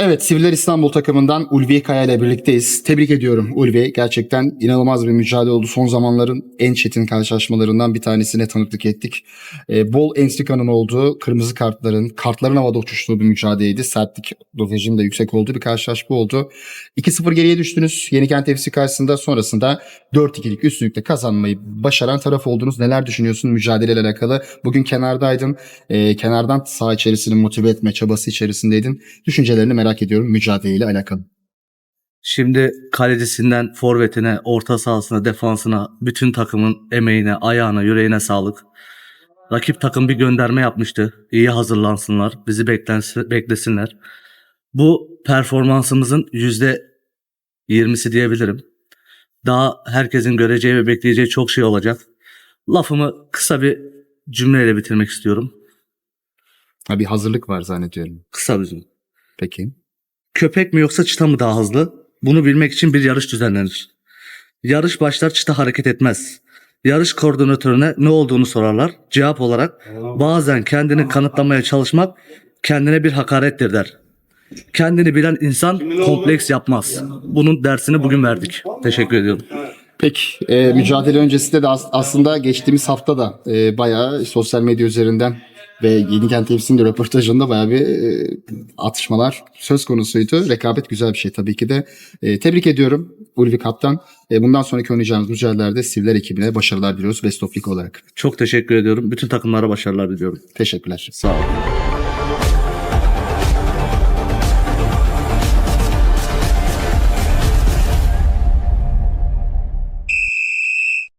Evet, Sivriler İstanbul takımından Ulvi Kaya ile birlikteyiz. Tebrik ediyorum Ulvi. Gerçekten inanılmaz bir mücadele oldu. Son zamanların en çetin karşılaşmalarından bir tanesine tanıklık ettik. Ee, bol enstrikanın olduğu, kırmızı kartların, kartların havada uçuştuğu bir mücadeleydi. Sertlik dozajının da yüksek olduğu bir karşılaşma oldu. 2-0 geriye düştünüz. Yenikent FC karşısında sonrasında 4-2'lik üstünlükle kazanmayı başaran taraf oldunuz. Neler düşünüyorsun mücadeleyle alakalı? Bugün kenardaydın. Ee, kenardan saha içerisini motive etme çabası içerisindeydin. Düşüncelerini merak ediyorum mücadeleyle alakalı. Şimdi kalecisinden forvetine, orta sahasına, defansına, bütün takımın emeğine, ayağına, yüreğine sağlık. Rakip takım bir gönderme yapmıştı. İyi hazırlansınlar, bizi beklesinler. Bu performansımızın yüzde yirmisi diyebilirim. Daha herkesin göreceği ve bekleyeceği çok şey olacak. Lafımı kısa bir cümleyle bitirmek istiyorum. Ha bir hazırlık var zannediyorum. Kısa bir cümle. Peki. Köpek mi yoksa çıta mı daha hızlı? Bunu bilmek için bir yarış düzenlenir. Yarış başlar çıta hareket etmez. Yarış koordinatörüne ne olduğunu sorarlar. Cevap olarak bazen kendini kanıtlamaya çalışmak kendine bir hakarettir der. Kendini bilen insan kompleks yapmaz. Bunun dersini bugün verdik. Teşekkür ediyorum. Peki e, mücadele öncesinde de as- aslında geçtiğimiz hafta da e, bayağı sosyal medya üzerinden ve Yenikent FC'nin de röportajında bayağı bir e, atışmalar söz konusuydu. Rekabet güzel bir şey tabii ki de. E, tebrik ediyorum Ulvi Kaptan. E, bundan sonraki oynayacağımız mücadelelerde Sivriler ekibine başarılar diliyoruz Best of League olarak. Çok teşekkür ediyorum. Bütün takımlara başarılar diliyorum. Teşekkürler. Sağ olun.